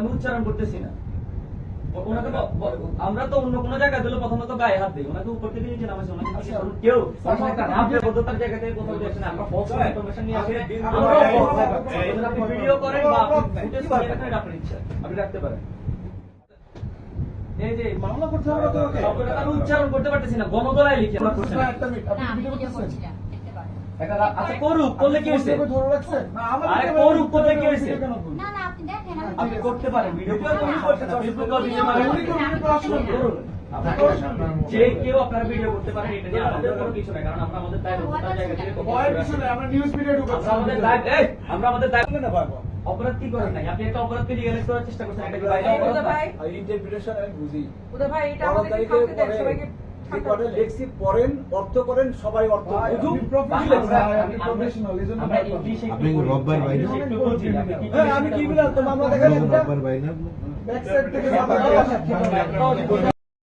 আমি উচ্চারণ করতেছি না। ওনাকে আমরা তো অন্য কোনো জায়গায় দিলে প্রথমত গায়ে হাত দিই। ওনাকে উপর থেকে নিচে নামাইছে। ওনাকে আচ্ছা। কেউ সামনে একটা নামে বদ্ধতার জায়গা থেকে কোথাও যাচ্ছে আমরা ফলস ইনফরমেশন নিয়ে আসি। আপনি ভিডিও করেন, ভিডিও করেন বা ফুটেজ এটা আপনার ইচ্ছা আপনি রাখতে পারেন। এই যে মামলা করতে হবে তো উচ্চারণ করতে পারতেছি না। গণদলায় লিখে। আমরা করছি না। একটা মিনিট, আপনি ভিডিও ভিডিও করতেছেন? আচ্ছা করুক করলে কি হয়েছে? আপনি আরে করুক, করতে করলে কি হয়েছে? ভিডিও কেন করবেন? না, না, আপনি দেখেন, আমি আপনি করতেছি। করতে পারেন ভিডিও ভিডিও করতে পারেন ভিডিও যে কেউ আপনারা ভিডিও করতে পারেন এটা নিয়ে আমাদের কোনো কিছু নাই কারণ আমরা আমাদের আমরা নিউজ মিডিয়া আমরা আমাদের দায়- এই, আমরা আমাদের দায়- না, ভয় পাও। অপরাধ কি করেন নাই? আপনি একটা অপরাধকে লিগালাইজ করার চেষ্টা করছেন এটা কি বাইরে অপরাধ? আর আমি বুঝি। বোধা ভাই এটা পরে সবাইকে পড়েন, অর্থ করেন, সবাই অর্থ বুঝুক। আপনি ভাই, রোববার হ্যাঁ, আমি কি বললাম? তো মামলা না?